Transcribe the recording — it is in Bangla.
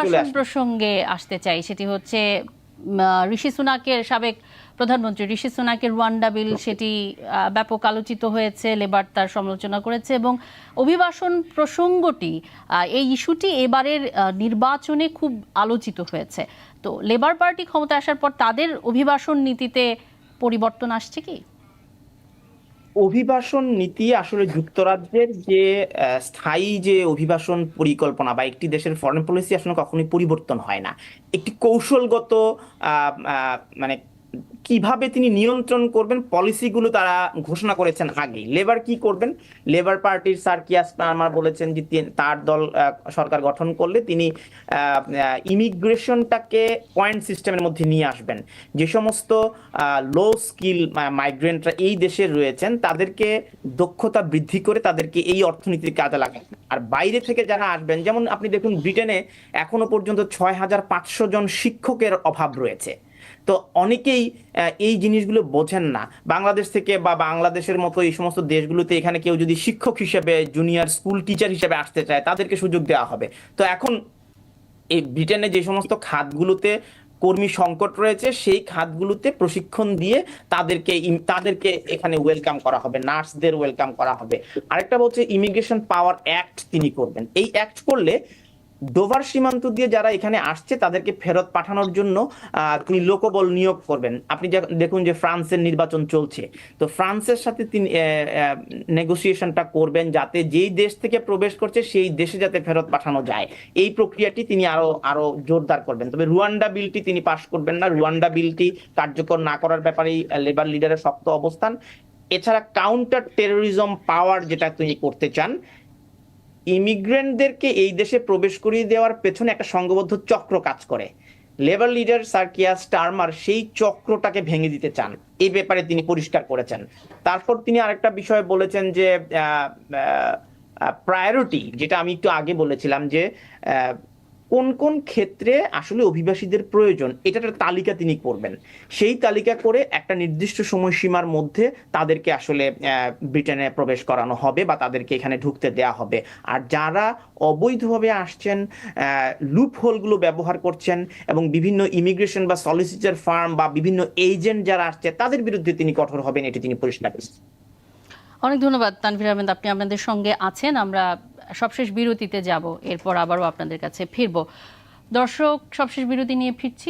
অভিবাসন প্রসঙ্গে আসতে চাই সেটি হচ্ছে ঋষি সুনাকের সাবেক প্রধানমন্ত্রী ঋষি সুনাকের রুয়ান্ডা বিল সেটি ব্যাপক আলোচিত হয়েছে লেবার তার সমালোচনা করেছে এবং অভিবাসন প্রসঙ্গটি এই ইস্যুটি এবারের নির্বাচনে খুব আলোচিত হয়েছে। তো লেবার পার্টি ক্ষমতা আসার পর তাদের অভিবাসন নীতিতে পরিবর্তন আসছে কি? অভিবাসন নীতি আসলে যুক্তরাজ্যের যে স্থায়ী যে অভিবাসন পরিকল্পনা বা একটি দেশের ফরেন পলিসি আসলে কখনোই পরিবর্তন হয় না। একটি কৌশলগত মানে কীভাবে তিনি নিয়ন্ত্রণ করবেন? পলিসিগুলো তারা ঘোষণা করেছেন আগেই। লেবার কি করবেন? লেবার পার্টির স্যার কিয়ার স্টারমার বলেছেন যে তার দল সরকার গঠন করলে তিনি ইমিগ্রেশনটাকে পয়েন্ট সিস্টেমের মধ্যে নিয়ে আসবেন। যে সমস্ত লো স্কিল মাইগ্রেন্টরা এই দেশে রয়েছেন, তাদেরকে দক্ষতা বৃদ্ধি করে তাদেরকে এই অর্থনীতির কাজে লাগান। আর বাইরে থেকে যারা আসবেন, যেমন আপনি দেখুন ব্রিটেনে এখনও পর্যন্ত ছয় হাজার পাঁচশো জন শিক্ষকের অভাব রয়েছে। তো অনেকেই এই জিনিসগুলো বোঝেন না। বাংলাদেশ থেকে বা বাংলাদেশের মতো এই সমস্ত দেশগুলোতে এখানে কেউ যদি শিক্ষক হিসেবে জুনিয়র স্কুল টিচার হিসেবে আসতে চায়, তাদেরকে সুযোগ দেওয়া হবে। তো এখন এই ব্রিটেনে যে সমস্ত খাতগুলোতে কর্মী সংকট রয়েছে, সেই খাতগুলোতে প্রশিক্ষণ দিয়ে তাদেরকে তাদেরকে এখানে ওয়েলকাম করা হবে, নার্সদের ওয়েলকাম করা হবে। আরেকটা বলছে ইমিগ্রেশন পাওয়ার অ্যাক্ট তিনি করবেন। এই অ্যাক্ট করলে ডোভার সীমান্ত দিয়ে যারা এখানে আসছে, তাদেরকে ফেরত পাঠানোর জন্য তিনি লোকবল নিয়োগ করবেন। আপনি দেখুন যে ফ্রান্সের নির্বাচন চলছে। তো ফ্রান্সের সাথে তিনি নেগোসিয়েশনটা করবেন যাতে যেই দেশ থেকে প্রবেশ করছে, সেই দেশে যাতে ফেরত পাঠানো যায়। এই প্রক্রিয়াটি তিনি আরও আরও জোরদার করবেন। তবে রুয়ান্ডা বিলটি তিনি পাশ করবেন না। রুয়ান্ডা বিলটি কার্যকর না করার ব্যাপারেই লেবার লিডারের শক্ত অবস্থান। এছাড়া কাউন্টার টেরোরিজম পাওয়ার যেটা তিনি করতে চান ইমিগ্রেন্টদেরকে এই দেশে প্রবেশ করিয়ে দেওয়ার পেছনে একটা সংঘবদ্ধ চক্র কাজ করে। লেবার লিডার সার্কিয়া স্টারমার সেই চক্রটাকে ভেঙে দিতে চান। এই ব্যাপারে তিনি পরিষ্কার করেছেন। তারপর তিনি আরেকটা বিষয় বলেছেন যে প্রায়োরিটি যেটা আমি একটু আগে বলেছিলাম যে কোন কোন ক্ষেত্রে আসলে অভিবাসীদের প্রয়োজন, এটার একটা তালিকা তিনি করবেন। সেই তালিকা করে একটা নির্দিষ্ট সময়সীমার মধ্যে তাদেরকে আসলে ব্রিটেনে প্রবেশ করানো হবে বা তাদেরকে এখানে ঢুকতে দেয়া হবে। আর যারা অবৈধভাবে আসছেন লুপ হোলগুলো ব্যবহার করছেন এবং বিভিন্ন ইমিগ্রেশন বা সলিসিটার ফার্ম বা বিভিন্ন এজেন্ট যারা আসছে, তাদের বিরুদ্ধে তিনি কঠোর হবেন, এটি তিনি পরিষ্কার করেছেন। অনেক ধন্যবাদ, তানভীর আহমেদ, আপনি আমাদের সঙ্গে আছেন। আমরা সবশেষ বিরতিতে যাব এরপর আবারও আপনাদের কাছে ফিরব। দর্শক সবশেষ বিরতি নিয়ে ফিরছি।